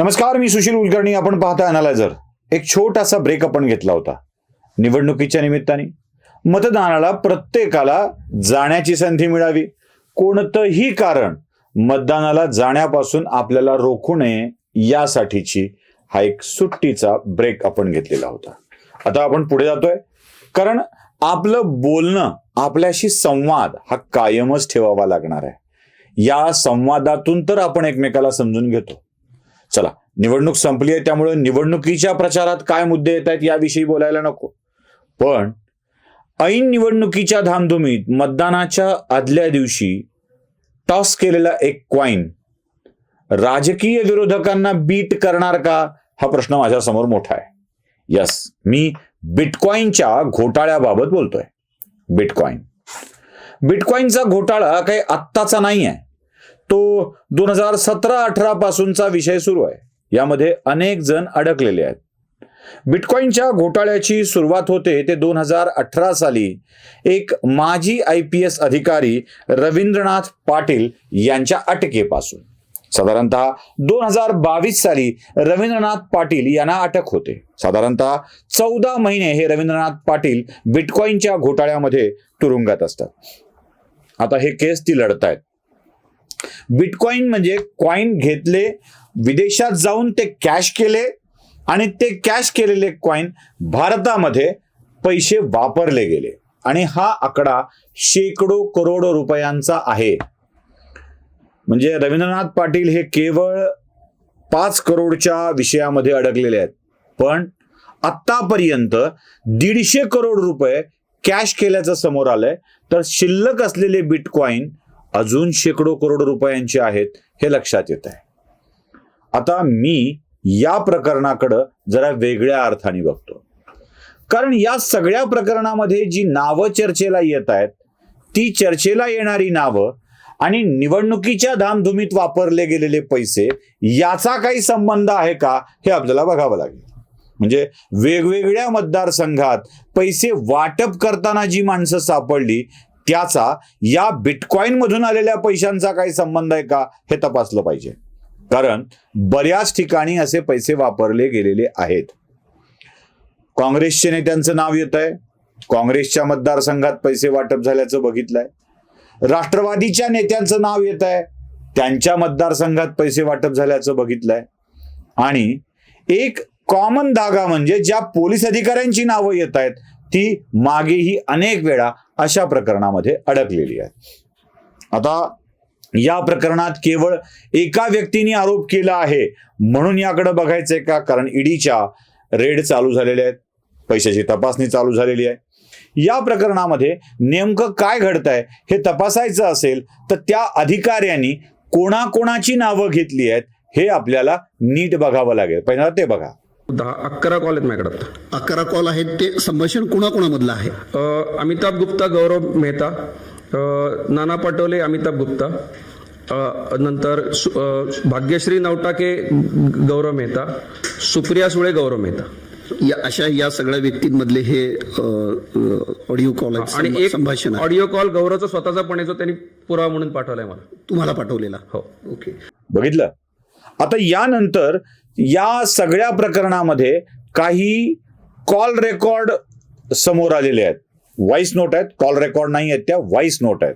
नमस्कार मी सुशील कुलकर्णी. आपण पाहता अनालायझर एक छोटासा ब्रेक आपण घेतला होता. निवडणुकीच्या निमित्ताने मतदानाला प्रत्येकाला जाण्याची संधी मिळावी. कोणतंही कारण मतदानाला जाण्यापासून आपल्याला रोखू नये यासाठीची हा एक सुट्टीचा ब्रेक आपण घेतलेला होता. आता आपण पुढे जातोय. कारण आपलं बोलणं आपल्याशी संवाद हा कायमच ठेवावा लागणार आहे. या संवादातून तर आपण एकमेकाला समजून घेतो. चला निवडणूक संपली आहे त्यामुळे निवडणुकीच्या प्रचारात काय मुद्दे येत आहेत याविषयी बोलायला नको. पण ऐन निवडणुकीच्या धामधुमीत मतदानाच्या आदल्या दिवशी टॉस केलेला एक क्वाईन राजकीय विरोधकांना बीट करणार का हा प्रश्न माझ्यासमोर मोठा आहे. यस मी बिटकॉईनच्या घोटाळ्याबाबत बोलतोय. बिटकॉईन. बिटकॉईनचा घोटाळा काही आत्ताचा नाही आहे तो दोन हजार सतरा अठरा पासूनचा विषय सुरू आहे. यामध्ये अनेक जण अडकलेले आहेत. बिटकॉईनच्या घोटाळ्याची सुरुवात होते ते दोन हजार अठरा साली एक माजी आय पी एस अधिकारी रवींद्रनाथ पाटील यांच्या अटकेपासून. साधारणतः दोन हजार बावीस साली रवींद्रनाथ पाटील यांना अटक होते. साधारणतः चौदा महिने हे रवींद्रनाथ पाटील बिटकॉईनच्या घोटाळ्यामध्ये तुरुंगात असतात. आता हे केस ती लढतायत. बिटकॉईन म्हणजे कॉईन घेतले विदेशात जाऊन ते कॅश केले आणि ते कॅश केलेले कॉईन भारतामध्ये पैसे वापरले गेले. आणि हा आकडा शेकडो करोड रुपयांचा आहे. म्हणजे रवींद्रनाथ पाटील हे केवळ पाच करोडच्या विषयामध्ये अडकलेले आहेत. पण आत्तापर्यंत दीडशे करोड रुपये कॅश केल्याचं समोर आलंय. तर शिल्लक असलेले बिटकॉईन अजून शेकडो करोड रुपयांचे आहेत हे लक्षात येत आहे. आता मी या प्रकरणाकडं जरा वेगळ्या अर्थाने बघतो. कारण या सगळ्या प्रकरणामध्ये जी नावं चर्चेला येत आहेत ती चर्चेला येणारी नावं आणि निवडणुकीच्या धामधुमीत वापरले गेलेले पैसे याचा काही संबंध आहे का हे आपल्याला बघावं लागेल. म्हणजे वेगवेगळ्या मतदारसंघात पैसे वाटप करताना जी माणसं सापडली त्याचा या बिटकॉईन मधून आलेल्या पैशांचा काही संबंध आहे का हे तपासलं पाहिजे. कारण बऱ्याच ठिकाणी असे पैसे वापरले गेलेले आहेत. काँग्रेसच्या नेत्यांचं नाव येत आहे. काँग्रेसच्या मतदारसंघात पैसे वाटप झाल्याचं बघितलंय. राष्ट्रवादीच्या नेत्यांचं नाव येत आहे. त्यांच्या मतदारसंघात पैसे वाटप झाल्याचं बघितलंय. आणि एक कॉमन धागा म्हणजे ज्या पोलीस अधिकाऱ्यांची नावं येत आहेत ती मागेही अनेक वेळा अशा प्रकरणामध्ये अडकलेली आहे. आता या प्रकरणात केवळ एका व्यक्तीने आरोप केला आहे. म्हणून याकडे बघायचंय का? कारण ईडीच्या रेड चालू झालेल्या आहेत. पैशाची तपासणी चालू झालेली आहे. या प्रकरणामध्ये नेमकं काय घडतंय हे तपासायचं असेल तर त्या अधिकाऱ्यांनी कोणाकोणाची नावं घेतली आहेत हे आपल्याला नीट बघावं लागेल. पहिला ते बघा. दहा अकरा कॉल आहेत माझ्याकडे आता. अकरा कॉल आहेत ते संभाषण कुणाकुणामधलं आहे? अ, अमिताभ गुप्ता गौरव मेहता अ, नाना पटोले अमिताभ गुप्ता अ, नंतर सु- अ, भाग्यश्री नवटाके गौरव मेहता सुप्रिया सुळे गौरव मेहता. या अशा या सगळ्या व्यक्तींमधले हे ऑडिओ कॉल आहेत आणि एक संभाषण आहे. ऑडिओ कॉल गौरवचा स्वतःचा पण आहे, जो त्यांनी पुरावा म्हणून पाठवलाय मला. तुम्हाला पाठवलेला. हो. ओके बघितलं? आता यानंतर या सगळ्या प्रकरणामध्ये काही कॉल रेकॉर्ड समोर आलेले आहेत. व्हॉइस नोट आहेत. कॉल रेकॉर्ड नाही आहेत त्या व्हॉइस नोट आहेत.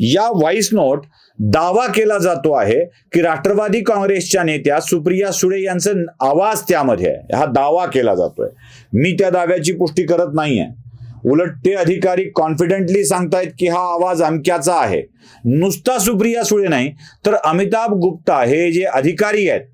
या व्हॉइस नोट दावा केला जातो आहे की राष्ट्रवादी काँग्रेसच्या नेत्या सुप्रिया सुळे यांचं आवाज त्यामध्ये आहे. हा दावा केला जातोय. मी त्या दाव्याची पुष्टी करत नाहीये. उलट ते अधिकारी कॉन्फिडेंटली सांगतायत की हा आवाज अमक्याचा आहे. नुसता सुप्रिया सुळे नाही तर अमिताभ गुप्ता हे जे अधिकारी आहेत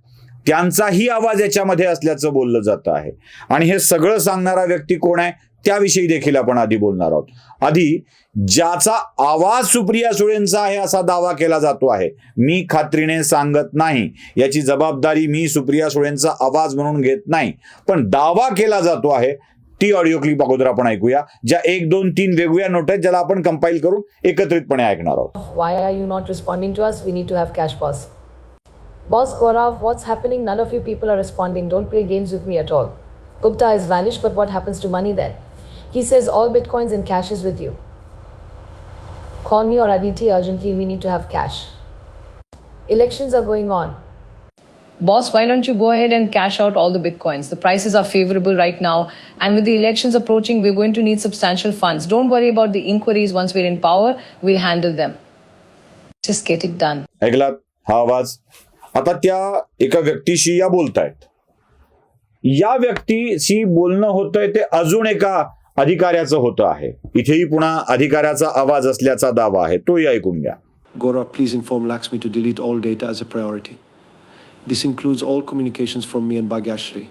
त्यांचाही आवाज याच्यामध्ये असल्याचं बोललं जातं आहे. आणि हे सगळं सांगणारा व्यक्ती कोण आहे? त्याविषयी देखील आपण आधी बोलणार आहोत. आधी ज्याचा आवाज सुप्रिया सुळेंचा आहे असा दावा केला जातो आहे. मी खात्रीने सांगत नाही. याची जबाबदारी मी सुप्रिया सुळेंचा आवाज म्हणून घेत नाही. पण दावा केला जातो आहे. ती ऑडिओ क्लिप अगोदर आपण ऐकूया ज्या एक दोन तीन वेगवेगळ्या नोट आहेत ज्याला आपण कंपाईल करून एकत्रितपणे ऐकणार आहोत. Why are you not responding to us we need to have cash boss Boss Gaurav, what's happening? None of you people are responding. Don't play games with me at all. Gupta has vanished, but what happens to money then? He says all bitcoins and cash is with you. Call me or Aditi urgently. We need to have cash. Elections are going on. Boss, why don't you go ahead and cash out all the bitcoins? The prices are favorable right now. And with the elections approaching, we're going to need substantial funds. Don't worry about the inquiries. Once we're in power, we'll handle them. Just get it done. Hey, How was? आता त्या एका व्यक्तीशी या बोलतायत. या व्यक्तीशी बोलणं होतंय ते अजून एका अधिकाऱ्याचं होतं आहे. इथेही पुन्हा अधिकाऱ्याचा आवाज असल्याचा दावा आहे. तोही ऐकून घ्या. Gaurav please inform Laxmi to delete all data as a priority this includes all communication from me and Bhagyashree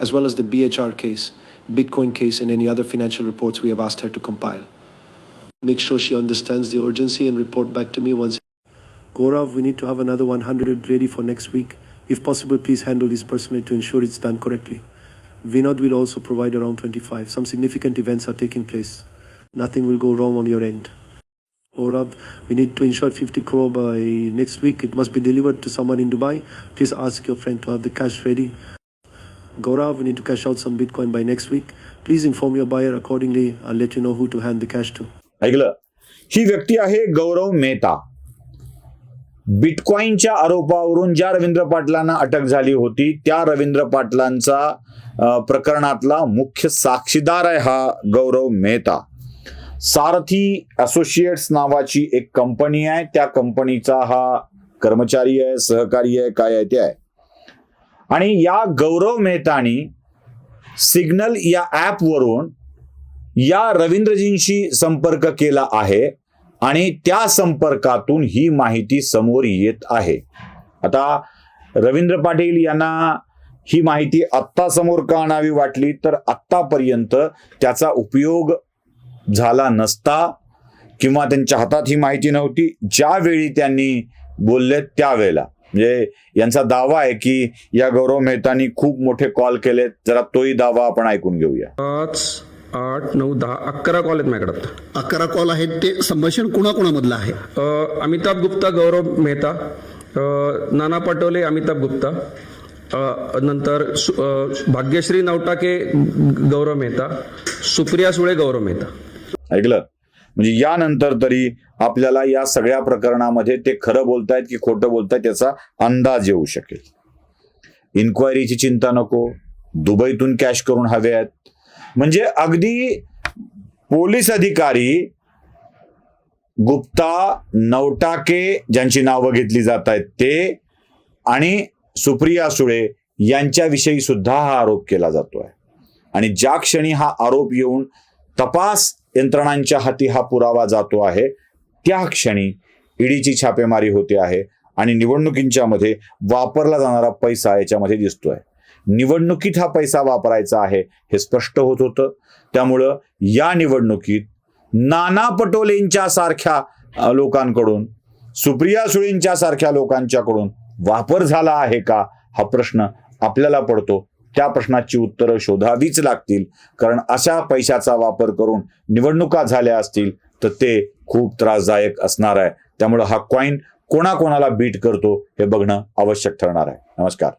as well as the B H R case big coin case in any other financial reports we have asked had to compile make sure she understands the urgency and report back to me once Gaurav, we need to have another 100 ready for next week. If possible, please handle this personally to ensure it's done correctly. Vinod will also provide around 25. Some significant events are taking place. Nothing will go wrong on your end. Gaurav, we need to ensure 50 crore by next week. It must be delivered to someone in Dubai. Please ask your friend to have the cash ready. Gaurav, we need to cash out some Bitcoin by next week. Please inform your buyer accordingly. I'll let you know who to hand the cash to. ऐकलं ही व्यक्ती आहे गौरव मेहता बिटकॉईनच्या आरोपावरून ज्या रवींद्र पाटलांना अटक झाली होती त्या रवींद्र पाटलांचा प्रकरणातला मुख्य साक्षीदार आहे हा गौरव मेहता. सारथी असोसिएट्स नावाची एक कंपनी आहे त्या कंपनीचा हा कर्मचारी आहे सहकारी आहे काय आहे ते आहे. आणि या गौरव मेहतानी सिग्नल या ॲपवरून या रवींद्रजींशी संपर्क केला आहे. आणि त्या संपर्कातून ही माहिती समोर येत आहे. आता रवींद्र पाटील यांना ही माहिती आत्ता समोर का आणावी वाटली तर आत्तापर्यंत त्याचा उपयोग झाला नसता किंवा त्यांच्या हातात ही माहिती नव्हती. ज्यावेळी त्यांनी बोलले त्यावेळेला. म्हणजे यांचा दावा आहे की या गौरव मेहतानी खूप मोठे कॉल केलेत. जरा तोही दावा आपण ऐकून घेऊया. आठ नऊ दहा अकरा कॉल आहेत माझ्याकडे अकरा कॉल आहेत. ते संभाषण कुणाकुणामधलं आहे? अ, अमिताभ गुप्ता गौरव मेहता अ, नाना पटोले अमिताभ गुप्ता अ, नंतर सु- अ, भाग्यश्री नवटाके गौरव मेहता सुप्रिया सुळे गौरव मेहता. ऐकलं? म्हणजे यानंतर तरी आपल्याला या सगळ्या प्रकरणामध्ये ते खरं बोलतायत की खोटं बोलतायत याचा अंदाज येऊ शकेल. इन्क्वायरीची चिंता नको. दुबईतून कॅश करून हवे आहेत. म्हणजे अगदी पोलीस अधिकारी गुप्ता नवटाके ज्यांची नावं घेतली जात आहेत ते आणि सुप्रिया सुळे यांच्याविषयी सुद्धा हा आरोप केला जातोय. आणि ज्या क्षणी हा आरोप येऊन तपास यंत्रणांच्या हाती हा पुरावा जातो आहे त्या क्षणी ईडीची छापेमारी होते आहे आणि निवडणुकींच्या मध्ये वापरला जाणारा पैसा याच्यामध्ये दिसतोय. निवडणुकीत हा पैसा वापरायचा आहे हे स्पष्ट होत होतं. त्यामुळं या निवडणुकीत नाना पटोलेंच्या सारख्या लोकांकडून सुप्रिया सुळेंच्या सारख्या लोकांच्याकडून वापर झाला आहे का हा प्रश्न आपल्याला पडतो. त्या प्रश्नाची उत्तरं शोधावीच लागतील. कारण अशा पैशाचा वापर करून निवडणुका झाल्या असतील तर ते खूप त्रासदायक असणार आहे. त्यामुळं हा कॉईन कोणाकोणाला बीट करतो हे बघणं आवश्यक ठरणार आहे. नमस्कार.